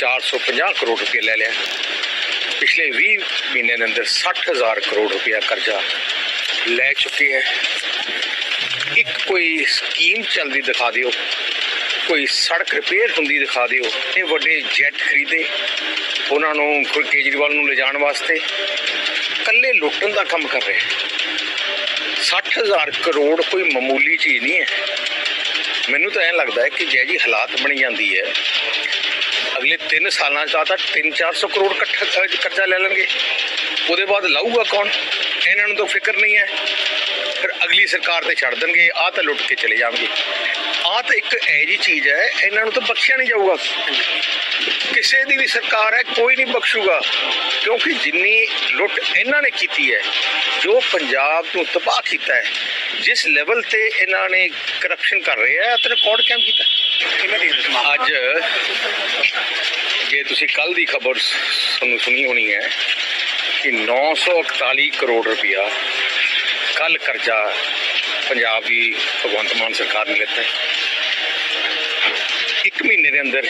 450 ਕਰੋੜ ਰੁਪਏ ਲੈ ਲਿਆ। ਪਿਛਲੇ 20 ਮਹੀਨੇ ਦੇ ਅੰਦਰ 60000 ਕਰੋੜ ਰੁਪਏ ਕਰਜ਼ਾ ਲੈ ਚੁੱਕੇ ਹੈ। ਇੱਕ ਕੋਈ ਸਕੀਮ ਚੱਲਦੀ ਦਿਖਾ ਦਿਓ, ਕੋਈ ਸੜਕ ਰਿਪੇਅਰ ਹੁੰਦੀ ਦਿਖਾ ਦਿਓ, ਇਹ ਵੱਡੇ ਜੈਟ ਖਰੀਦੇ, ਉਹਨਾਂ ਨੂੰ ਕੋਈ ਕੇਜਰੀਵਾਲ ਨੂੰ ਲਿਜਾਣ ਵਾਸਤੇ ਕੱਲੇ ਲੁੱਟਣ ਦਾ ਕੰਮ ਕਰ ਰਹੇ। 60000 ਕਰੋੜ ਕੋਈ ਮਾਮੂਲੀ ਚੀਜ਼ ਨਹੀਂ ਹੈ। ਮੈਨੂੰ ਤਾਂ ਐਂ ਲੱਗਦਾ ਹੈ ਕਿ ਜੈ ਜੀ ਹਾਲਾਤ ਬਣੀ ਜਾਂਦੀ ਹੈ ਅਗਲੇ 3 ਸਾਲਾਂ 'ਚ ਤਾਂ 3-400 ਕਰੋੜ ਇਕੱਠਾ ਕਰਜ਼ਾ ਲੈ ਲੈਣਗੇ। ਉਹਦੇ ਬਾਅਦ ਲਾਊਗਾ ਕੌਣ? ਇਹਨਾਂ ਨੂੰ ਤਾਂ ਫਿਕਰ ਨਹੀਂ ਹੈ। ਫਿਰ ਅਗਲੀ ਸਰਕਾਰ ਤੇ ਛੱਡ ਦੇਣਗੇ ਆਹ ਤਾਂ ਲੁੱਟ ਕੇ ਚਲੇ ਜਾਣਗੇ। ਆਹ ਤਾਂ ਇੱਕ ਐ ਜੀ ਚੀਜ਼ ਹੈ ਇਹਨਾਂ ਨੂੰ ਤਾਂ ਬਖਸ਼ਿਆ ਨਹੀਂ ਜਾਊਗਾ। ਕਿਸੇ ਦੀ ਵੀ ਸਰਕਾਰ ਹੈ ਕੋਈ ਨਹੀਂ ਬਖਸ਼ੂਗਾ। ਕਿਉਂਕਿ ਜਿੰਨੀ ਲੁੱਟ ਇਹਨਾਂ ਨੇ ਕੀਤੀ ਹੈ ਜੋ ਪੰਜਾਬ ਨੂੰ ਤਬਾਹ ਕੀਤਾ ਹੈ ਜਿਸ ਲੈਵਲ ਤੇ ਇਹਨਾਂ ਨੇ ਕਰਪਸ਼ਨ ਕਰ ਰਹੇ ਆ ਤੇ ਰਿਕਾਰਡ ਕੈਮ ਕੀਤਾ। ਅੱਜ ਜੇ ਤੁਸੀਂ ਕੱਲ ਦੀ ਖਬਰ ਤੁਹਾਨੂੰ ਸੁਣੀ ਹੋਣੀ ਹੈ ਕਿ 941 ਕਰੋੜ ਰੁਪਇਆ ਕੱਲ ਕਰਜ਼ਾ ਪੰਜਾਬ ਦੀ ਭਗਵੰਤ ਮਾਨ ਸਰਕਾਰ ਨੇ ਲਿੱਤਾ ਇੱਕ ਮਹੀਨੇ ਦੇ ਅੰਦਰ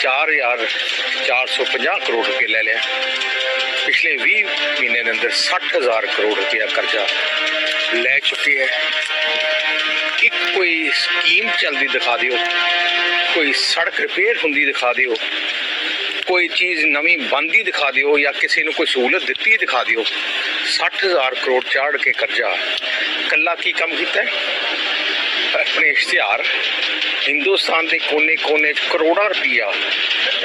4450 ਕਰੋੜ ਰੁਪਏ ਲੈ ਲਿਆ ਪਿਛਲੇ 20 ਮਹੀਨੇ ਦੇ ਅੰਦਰ 60000 ਕਰੋੜ ਰੁਪਇਆ ਕਰਜ਼ਾ ਲੈ ਚੁੱਕੇ ਹੈ। ਇੱਕ ਕੋਈ ਸਕੀਮ ਚੱਲਦੀ ਦਿਖਾ ਦਿਓ? ਕੋਈ ਸੜਕ ਰਿਪੇਅਰ ਹੁੰਦੀ ਦਿਖਾ ਦਿਓ? ਕੋਈ ਚੀਜ਼ ਨਵੀਂ ਬੰਦੀ ਦਿਖਾ ਦਿਓ ਜਾਂ ਕਿਸੇ ਨੂੰ ਕੋਈ ਸਹੂਲਤ ਦਿੱਤੀ ਦਿਖਾ ਦਿਓ? 60000 ਕਰੋੜ ਚਾੜ ਕੇ ਕਰਜ਼ਾ। ਕੱਲਾ ਕੀ ਕੰਮ ਕੀਤਾ ਆਪਣੇ ਇਸ਼ਤਿਹਾਰ ਹਿੰਦੁਸਤਾਨ ਦੇ ਕੋਨੇ-ਕੋਨੇ 'ਚ ਕਰੋੜਾਂ ਰੁਪਈਆ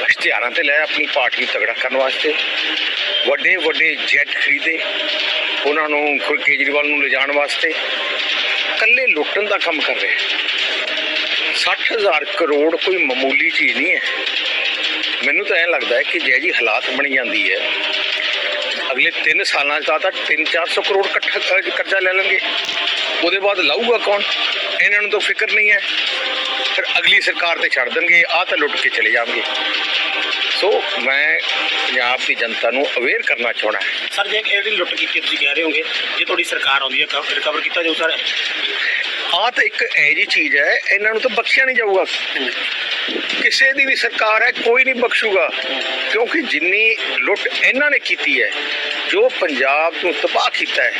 ਇਸ਼ਤਿਹਾਰਾਂ ਤੇ ਲੈ ਆਪਣੀ ਪਾਰਟੀ ਨੂੰ ਤਗੜਾ ਕਰਨ ਵਾਸਤੇ। ਵੱਡੇ ਵੱਡੇ ਜੈਟ ਖਰੀਦੇ ਉਹਨਾਂ ਨੂੰ ਕੋਈ ਕੇਜਰੀਵਾਲ ਨੂੰ ਲਿਜਾਣ ਵਾਸਤੇ। ਕੱਲੇ ਲੁੱਟਣ ਦਾ ਕੰਮ ਕਰ ਰਹੇ। 60000 ਕਰੋੜ ਕੋਈ ਮਾਮੂਲੀ ਚੀਜ਼ ਨਹੀਂ ਹੈ। ਮੈਨੂੰ ਤਾਂ ਐਂ ਲੱਗਦਾ ਹੈ ਕਿ ਜੈ ਜੀ ਹਾਲਾਤ ਬਣੀ ਜਾਂਦੀ ਹੈ, ਅਗਲੇ 3 ਸਾਲਾਂ 'ਚ ਤਾਂ 3-400 ਕਰੋੜ ਇਕੱਠਾ ਅਹ ਕਰਜ਼ਾ ਲੈ ਲੈਣਗੇ। ਉਹਦੇ ਬਾਅਦ ਲਾਊਗਾ ਕੌਣ? ਇਹਨਾਂ ਨੂੰ ਤਾਂ ਫਿਕਰ ਨਹੀਂ ਹੈ। ਫਿਰ ਅਗਲੀ ਸਰਕਾਰ ਤੇ ਛੱਡ ਦੇਣਗੇ ਆਹ ਤਾਂ ਲੁੱਟ ਕੇ ਚਲੇ ਜਾਣਗੇ। ਸੋ ਮੈਂ ਪੰਜਾਬ ਦੀ ਜਨਤਾ ਨੂੰ ਅਵੇਅਰ ਕਰਨਾ ਚਾਹਣਾ ਸਰ ਜੇ ਇਹ ਲੁੱਟ ਕੀਤੀ ਤੁਸੀਂ ਕਹਿ ਰਹੇ ਹੋਗੇ ਜੇ ਤੁਹਾਡੀ ਸਰਕਾਰ ਆਉਂਦੀ ਹੈ ਰਿਕਵਰ ਕੀਤਾ ਜਾਊ ਸਰ? ਆਹ ਤਾਂ ਇੱਕ ਐ ਜੀ ਚੀਜ਼ ਹੈ ਇਹਨਾਂ ਨੂੰ ਤਾਂ ਬਖਸ਼ਿਆ ਨਹੀਂ ਜਾਊਗਾ। ਕਿਸੇ ਦੀ ਵੀ ਸਰਕਾਰ ਹੈ ਕੋਈ ਨਹੀਂ ਬਖਸ਼ੂਗਾ। ਕਿਉਂਕਿ ਜਿੰਨੀ ਲੁੱਟ ਇਹਨਾਂ ਨੇ ਕੀਤੀ ਹੈ ਜੋ ਪੰਜਾਬ ਨੂੰ ਤਬਾਹ ਕੀਤਾ ਹੈ।